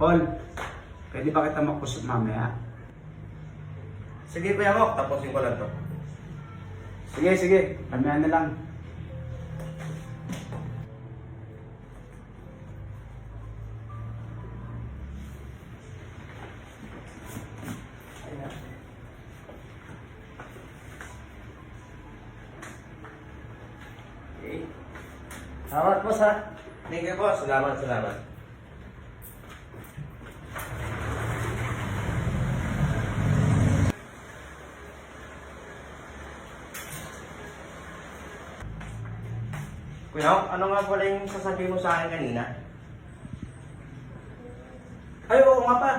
Paul, pwede ba kita makusap mamaya? Sige Kuya Ngok, tapusin ko lang to. Sige, sige. Mamaya na lang. Okay. Salamat po sa... Thank you po. Salamat, salamat. Kuya, ano nga pala yung sasabihin mo sa akin kanina? Ay, oo nga pa.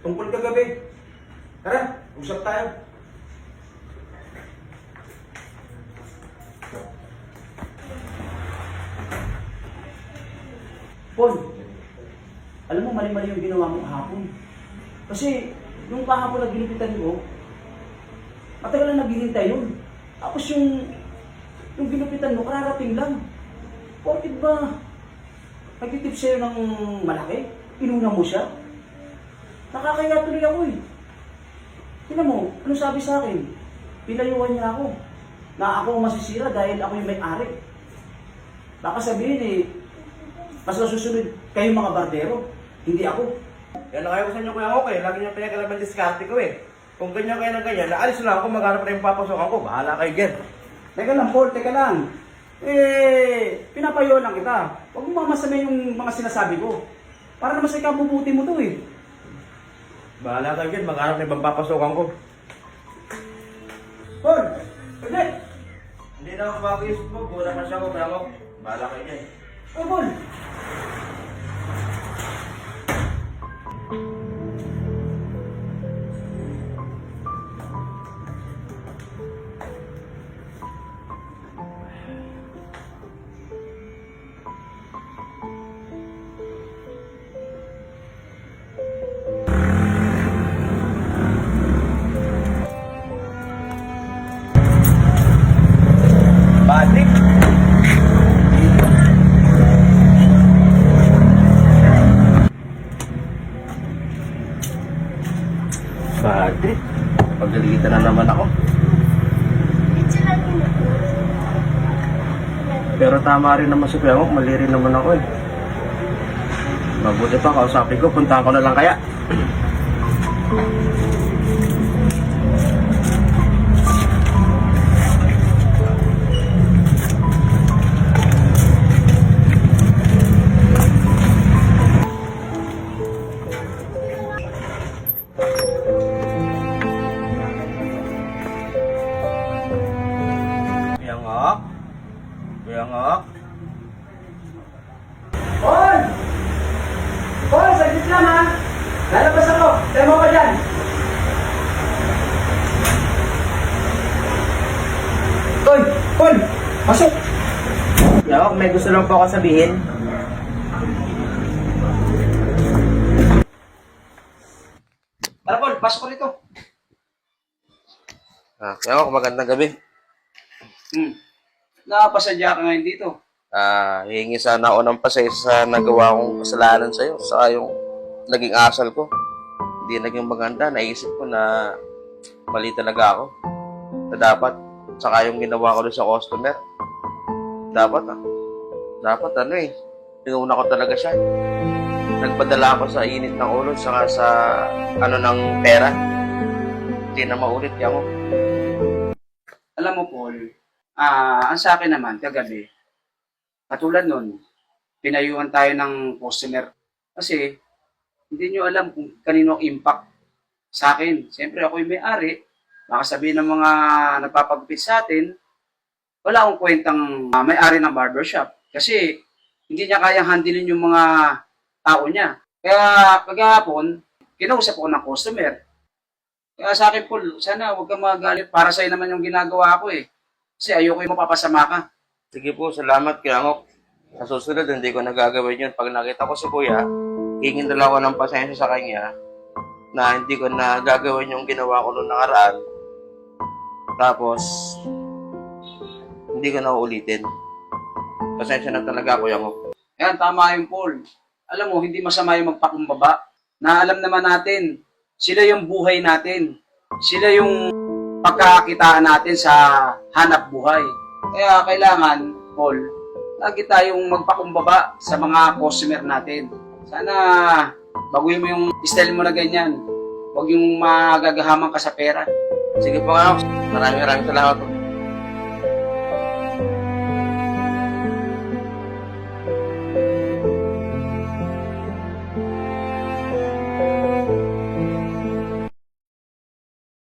Tungkol kagabi. Tara, usap tayo. Paul, alam mo mali-mali yung ginawa mo kahapon. Kasi, yung kahapon na ginipitan ko, matagal na naghihintay yun. Tapos yung, yung ginupitan mo, kararating lang. Porkit ba, nagtitip sa'yo ng malaki? Inuna mo siya? Nakakaya tuloy ako eh. Tingnan mo, ano sabi sa akin? Pinayuhan niya ako. Na ako ang masisira dahil ako yung may-ari. Baka sabihin eh, mas nasusunod kayo mga bardero, hindi ako. Yan ang ayaw ko sa inyo Kuya Ngok eh. Lagi niyo pinagkalaman diskarte ko eh. Kung ganyan kayo na ganyan, naalis na ako, maghanap na yung papasokan ko. Bahala kayo dyan. Teka lang, Paul, teka lang. Eh, pinapayuhan lang kita. Huwag mo mamasama yung mga sinasabi ko. Para naman sa ikabubuti mo to eh. Bahala kayo dyan, maghanap na ibang papasokan ko. Paul, pwede. Hindi na ako mag-isip mo, gula na siya ko, Ngok. Bahala kayo dyan. Oh, Paul. Badri, pagalitan na naman ako. Pero tama rin naman si Kuya Ngok, mali rin naman ako eh. Mabuti pa, kausapin ko, puntahan ko na lang kaya. Kuya Ngok? Paul! Paul, saglit lang ha. Lalabas ako. Demo ka dyan. Hoy, Paul! Pasok! Kuya Ngok, may gusto lang po ako sabihin. Tara Paul, pasok ko rito. Ah, Kuya Ngok, magandang gabi. Hmm. Nakapasadya ka ngayon dito. Ah, hihingi sana ako ng pasay sa nagawa kong kasalanan sa'yo, sa yung naging asal ko. Hindi naging maganda, naisip ko na mali talaga ako. Na dapat, saka yung ginawa ko doon sa customer, dapat ah, dapat ano eh, tinuna ko talaga siya. Nagpadala ako sa init ng ulo, saka sa ano ng pera. Hindi na maulit yan mo. Alam mo Paul, ah, ang sa akin naman, kagabi, katulad nun, pinayuhan tayo ng customer. Kasi, hindi nyo alam kung kanino ang impact sa akin. Siyempre, ako yung may-ari. Baka sabihin ng mga nagpapagupit sa atin, wala akong kwentang ah, may-ari ng barbershop. Kasi, hindi niya kayang handilin yung mga tao niya. Kaya, kagahapon, kinausap ko ng customer. Kaya sa akin, Paul, sana huwag kang magalit. Para sa'yo naman yung ginagawa ko eh. Kasi ayoko yung mapapasama ka. Sige po, salamat kaya Ngok. Sa susunod, hindi ko nagagawin yun. Pag nakita ko si Kuya, hingin na lang ako ng pasensya sa kanya na hindi ko na gagawin yung ginawa ko noong nakaraan. Tapos, hindi ko na uulitin. Pasensya na talaga, Kuya Ngok. Ayan, tama yung Paul. Alam mo, hindi masama yung magpakumbaba. na alam naman natin, sila yung buhay natin. Sila yung pagkakakitaan natin sa hanap buhay. Kaya kailangan, Paul, lagi tayong magpakumbaba sa mga customer natin. Sana baguhin mo yung style mo na ganyan. Huwag yung magagahaman ka sa pera. Sige po maraming maraming salamat po.